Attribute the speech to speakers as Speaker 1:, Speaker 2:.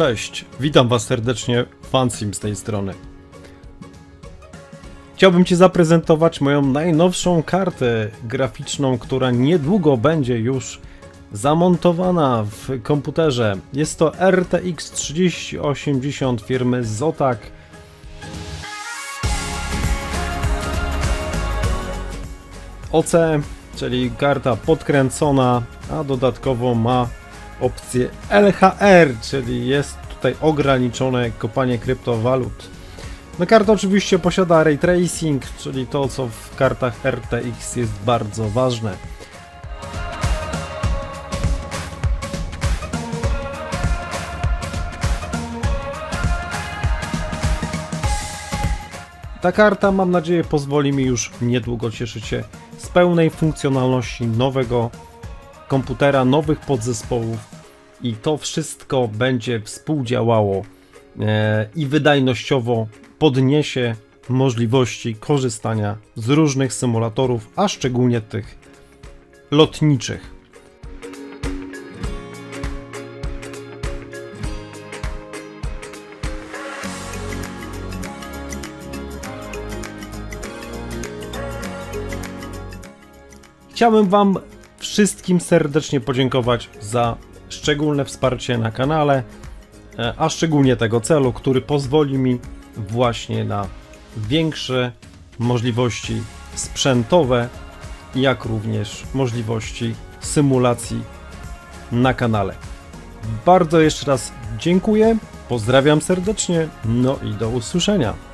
Speaker 1: Cześć, witam was serdecznie, Fansim z tej strony. Chciałbym Ci zaprezentować moją najnowszą kartę graficzną, która niedługo będzie już zamontowana w komputerze. Jest to RTX 3080 firmy Zotac. OC, czyli karta podkręcona, a dodatkowo ma opcję LHR, czyli jest tutaj ograniczone kopanie kryptowalut. No karta oczywiście posiada ray tracing, czyli to co w kartach RTX jest bardzo ważne. Ta karta, mam nadzieję, pozwoli mi już niedługo cieszyć się z pełnej funkcjonalności nowego komputera, nowych podzespołów i to wszystko będzie współdziałało e, i wydajnościowo podniesie możliwości korzystania z różnych symulatorów, a szczególnie tych lotniczych. Chciałbym Wam wszystkim serdecznie podziękować za szczególne wsparcie na kanale, e, a szczególnie tego celu, który pozwoli mi właśnie na większe możliwości sprzętowe, jak również możliwości symulacji na kanale. Bardzo jeszcze raz dziękuję, pozdrawiam serdecznie, no i do usłyszenia.